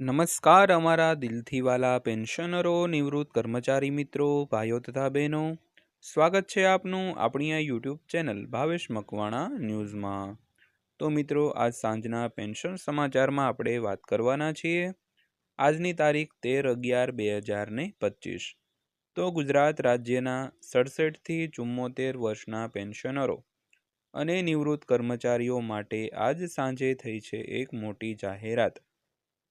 નમસ્કાર અમારા દિલથી વાલા પેન્શનરો, નિવૃત્ત કર્મચારી મિત્રો, ભાઈઓ તથા બહેનો. સ્વાગત છે આપનું આપણી આ યુટ્યુબ ચેનલ ભાવેશ મકવાણા ન્યૂઝમાં. તો મિત્રો, આજ સાંજના પેન્શન સમાચારમાં આપણે વાત કરવાના છીએ. આજની તારીખ તેર અગિયાર બે હજાર ને પચીસ. તો ગુજરાત રાજ્યના સડસઠથી ચુમ્મોતેર વર્ષના પેન્શનરો અને નિવૃત્ત કર્મચારીઓ માટે આજ સાંજે થઈ છે એક મોટી જાહેરાત.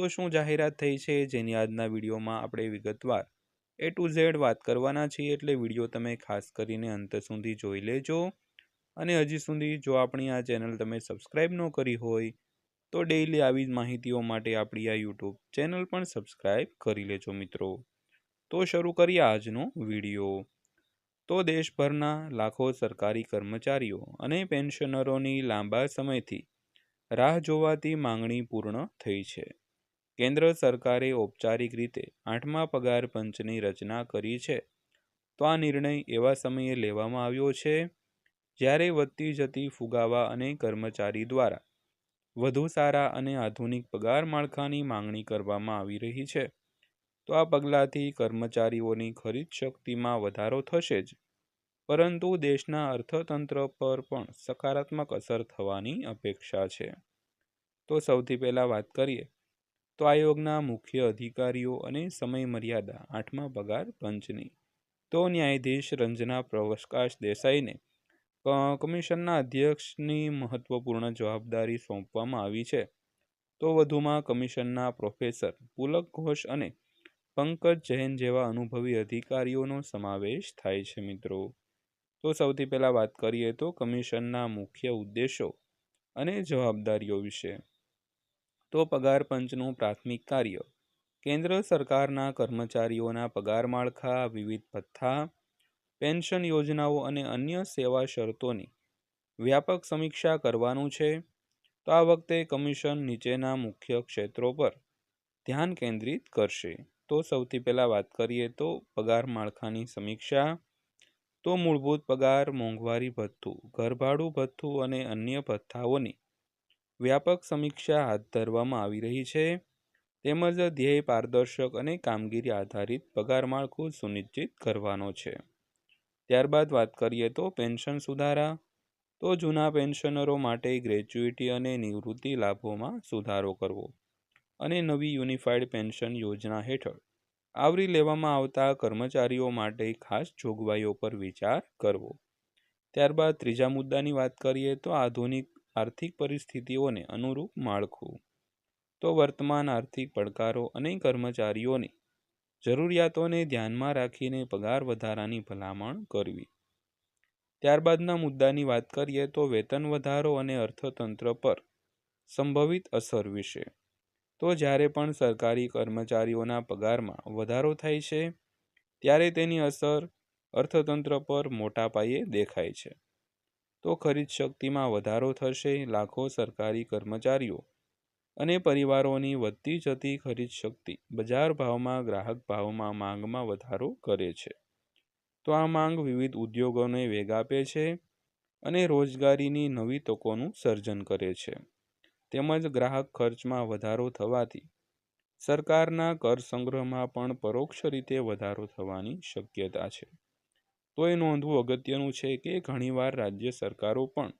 તો શું જાહેરાત થઈ છે જેની આજના વિડીયોમાં આપણે વિગતવાર એ ટુ ઝેડ વાત કરવાના છીએ એટલે વીડિયો તમે ખાસ કરીને અંત સુધી જોઈ લેજો. અને હજી સુધી જો આપણી આ ચેનલ તમે સબસ્ક્રાઈબ ન કરી હોય, તો ડેઈલી આવી જ માહિતીઓ માટે આપણી આ યુટ્યુબ ચેનલ પણ સબસ્ક્રાઈબ કરી લેજો મિત્રો. તો શરૂ કરીએ આજનો વીડિયો. તો દેશભરના લાખો સરકારી કર્મચારીઓ અને પેન્શનરોની લાંબા સમયથી રાહ જોવાતી માંગણી પૂર્ણ થઈ છે. કેન્દ્ર સરકારે ઔપચારિક રીતે આઠમા પગાર પંચની રચના કરી છે. તો આ નિર્ણય એવા સમયે લેવામાં આવ્યો છે, જ્યારે વધતી જતી ફુગાવા અને કર્મચારી દ્વારા વધુ સારા અને આધુનિક પગાર માળખાની માંગણી કરવામાં આવી રહી છે. તો આ પગલાંથી કર્મચારીઓની ખરીદ શક્તિમાં વધારો થશે જ, પરંતુ દેશના અર્થતંત્ર પર પણ સકારાત્મક અસર થવાની અપેક્ષા છે. તો સૌથી પહેલાં વાત કરીએ તો આયોગના મુખ્ય અધિકારીઓ અને સમયમર્યાદા, આઠમા પગાર, પંચની. તો ન્યાયાધીશ રંજના પ્રવકાશ દેસાઈને કમિશનના અધ્યક્ષની મહત્વપૂર્ણ જવાબદારી સોંપવામાં આવી છે. તો વધુમાં કમિશનના પ્રોફેસર પુલક ઘોષ અને પંકજ જૈન જેવા અનુભવી અધિકારીઓનો સમાવેશ થાય છે મિત્રો. તો સૌથી પહેલાં વાત કરીએ તો કમિશનના મુખ્ય ઉદ્દેશો અને જવાબદારીઓ વિશે. તો પગાર પંચનું પ્રાથમિક કાર્ય. કેન્દ્ર સરકારના કર્મચારીઓના પગાર માળખા, વિવિધ ભથ્થા, પેન્શન યોજનાઓ અને અન્ય સેવા શરતોની વ્યાપક સમીક્ષા કરવાનું છે. તો આ વખતે કમિશન નીચેના મુખ્ય ક્ષેત્રો પર ધ્યાન કેન્દ્રિત કરશે. તો સૌથી પહેલાં વાત કરીએ તો પગાર માળખાની સમીક્ષા. તો મૂળભૂત પગાર, મોંઘવારી ભથ્થું, ઘરભાડું ભથ્થું અને અન્ય ભથ્થાઓની વ્યાપક સમીક્ષા હાથ ધરવામાં આવી રહી છે. તેમજ ધ્યેય પારદર્શક અને કામગીરી આધારિત પગાર માળખું સુનિશ્ચિત કરવાનો છે. ત્યારબાદ વાત કરીએ તો પેન્શન સુધારા. તો જૂના પેન્શનરો માટે ગ્રેચ્યુઇટી અને નિવૃત્તિ લાભોમાં સુધારો કરવો અને નવી યુનિફાઈડ પેન્શન યોજના હેઠળ આવરી લેવામાં આવતા કર્મચારીઓ માટે ખાસ જોગવાઈઓ પર વિચાર કરવો. ત્યારબાદ ત્રીજા મુદ્દાની વાત કરીએ તો આધુનિક આર્થિક પરિસ્થિતિઓને અનુરૂપ માળખું. તો વર્તમાન આર્થિક પડકારો અને કર્મચારીઓની જરૂરિયાતોને ધ્યાનમાં રાખીને પગાર વધારાની ભલામણ કરવી. ત્યારબાદના મુદ્દાની વાત કરીએ તો વેતન વધારો અને અર્થતંત્ર પર સંભવિત અસર વિશે. તો જ્યારે પણ સરકારી કર્મચારીઓના પગારમાં વધારો થાય છે, ત્યારે તેની અસર અર્થતંત્ર પર મોટા પાયે દેખાય છે. તો ખરીદ શક્તિમાં વધારો થશે, લાખો સરકારી કર્મચારીઓ અને પરિવારોની વધતી જતી ખરીદ શક્તિ બજાર ભાવમાં, ગ્રાહક ભાવમાં માંગમાં વધારો કરે છે. તો આ માંગ વિવિધ ઉદ્યોગોને વેગ આપે છે અને રોજગારીની નવી તકોનું સર્જન કરે છે. તેમજ ગ્રાહક ખર્ચમાં વધારો થવાથી સરકારના કર સંગ્રહમાં પણ પરોક્ષ રીતે વધારો થવાની શક્યતા છે. તો એ નોંધવું અગત્યનું છે કે ઘણીવાર રાજ્ય સરકારો પણ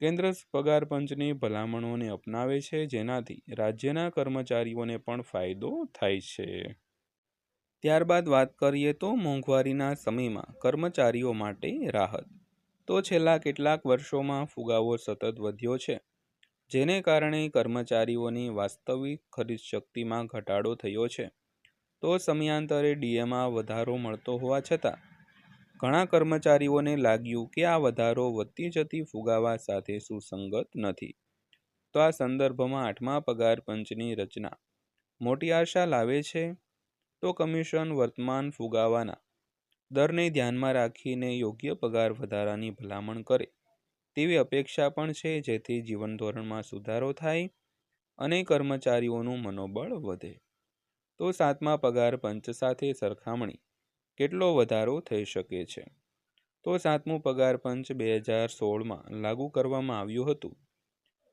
કેન્દ્ર પગાર પંચની ભલામણોને અપનાવે છે, જેનાથી રાજ્યના કર્મચારીઓને પણ ફાયદો થાય છે. ત્યારબાદ વાત કરીએ તો મોંઘવારીના સમયમાં કર્મચારીઓ માટે રાહત. તો છેલ્લા કેટલાક વર્ષોમાં ફુગાવો સતત વધ્યો છે, જેને કારણે કર્મચારીઓની વાસ્તવિક ખરીદ શક્તિમાં ઘટાડો થયો છે. તો સમયાંતરે ડીએમાં વધારો મળતો હોવા છતાં ઘણા કર્મચારીઓને લાગ્યું કે આ વધારો વધતી જતી ફુગાવા સાથે સુસંગત નથી. તો આ સંદર્ભમાં આઠમા પગાર પંચની રચના. મોટી આશા લાવે છે? તો કમિશન વર્તમાન ફુગાવાના. દરને ધ્યાનમાં રાખીને યોગ્ય પગાર વધારાની ભલામણ કરે. તેવી અપેક્ષા પણ છે જેથી જીવન ધોરણમાં સુધારો થાય અને કર્મચારીઓનું મનોબળ વધે. તો સાતમા પગાર પંચ સાથે સરખામણી. કેટલો વધારો થઈ શકે છે? તો સાતમું પગાર પંચ બે હજાર સોળમાં લાગુ કરવામાં આવ્યું હતું.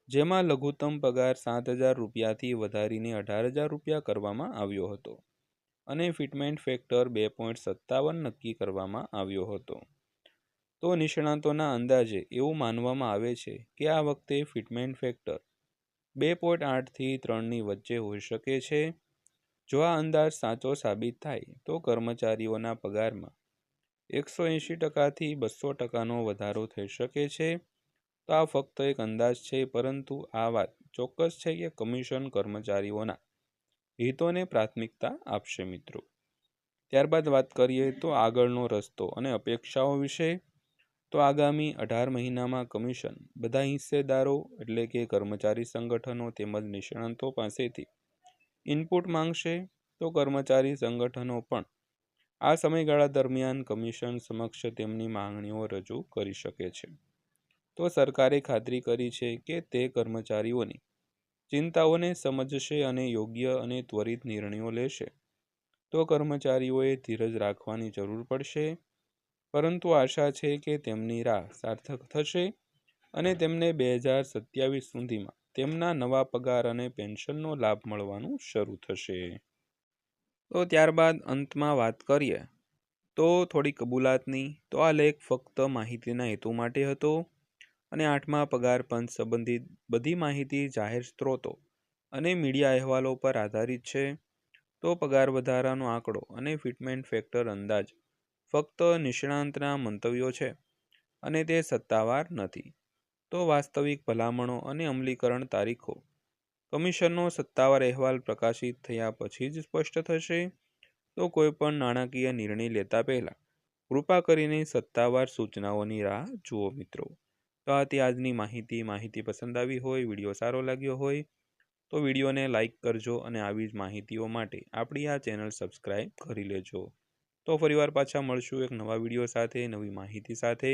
જેમાં લઘુત્તમ પગાર સાત હજાર રૂપિયાથી વધારીને અઢાર હજાર રૂપિયા કરવામાં આવ્યો હતો અને ફિટમેન્ટ ફેક્ટર બે પોઈન્ટ સત્તાવન નક્કી કરવામાં આવ્યો હતો. તો નિષ્ણાતોના અંદાજે એવું માનવામાં આવે છે કે આ વખતે ફિટમેન્ટ ફેક્ટર બે પોઈન્ટ આઠથી ત્રણની વચ્ચે હોઈ શકે છે જો આ અંદાજ સાચો સાબિત થાય, તો કર્મચારીઓના પગારમાં એકસો એંશી ટકાથી બસો ટકાનો વધારો થઈ શકે છે. તો આ ફક્ત એક અંદાજ છે, પરંતુ આ વાત ચોક્કસ છે કે કમિશન કર્મચારીઓના હિતોને પ્રાથમિકતા આપશે મિત્રો. ત્યારબાદ વાત કરીએ તો આગળનો રસ્તો અને અપેક્ષાઓ વિશે. તો આગામી અઢાર મહિનામાં કમિશન બધા હિસ્સેદારો એટલે કે કર્મચારી સંગઠનો તેમજ નિષ્ણાંતો પાસેથી ઇનપુટ માંગશે તો કર્મચારી સંગઠનો પણ આ સમયગાળા દરમિયાન કમિશન સમક્ષ તેમની માંગણીઓ રજૂ કરી શકે છે. તો સરકારે ખાતરી કરી છે કે તે કર્મચારીઓની ચિંતાઓને સમજશે અને યોગ્ય અને ત્વરિત નિર્ણયો લેશે. તો કર્મચારીઓએ ધીરજ રાખવાની જરૂર પડશે, પરંતુ આશા છે કે તેમની રાહ સાર્થક થશે અને તેમને બે હજાર સત્યાવીસ સુધીમાં તેમના નવા પગાર અને પેન્શનનો લાભ મળવાનું શરૂ થશે. તો ત્યારબાદ અંતમાં વાત કરીએ. તો થોડી કબૂલાતની, તો આ લેખ ફક્ત માહિતીના હેતુ માટે હતો અને આઠમા પગાર પંચ સંબંધિત બધી માહિતી જાહેર સ્ત્રોતો અને મીડિયા અહેવાલો પર આધારિત છે. તો પગાર વધારાનો આંકડો અને ફિટમેન્ટ ફેક્ટર અંદાજ ફક્ત નિષ્ણાંતના મંતવ્યો છે અને તે સત્તાવાર નથી. તો વાસ્તવિક ભલામણો અને અમલીકરણ તારીખો. કમિશનનો સત્તાવાર અહેવાલ પ્રકાશિત થયા પછી જ સ્પષ્ટ થશે. તો કોઈપણ નાણાકીય નિર્ણય લેતા પહેલાં, કૃપા કરીને સત્તાવાર સૂચનાઓની રાહ જુઓ મિત્રો. તો આ આજની માહિતી. માહિતી પસંદ આવી હોય, વીડિયો સારો લાગ્યો હોય, તો વિડીયોને લાઇક કરજો અને આવી જ માહિતીઓ માટે આપણી આ ચેનલ સબસ્ક્રાઈબ કરી લેજો. તો ફરીવાર પાછા મળશું એક નવા વીડિયો સાથે, નવી માહિતી સાથે.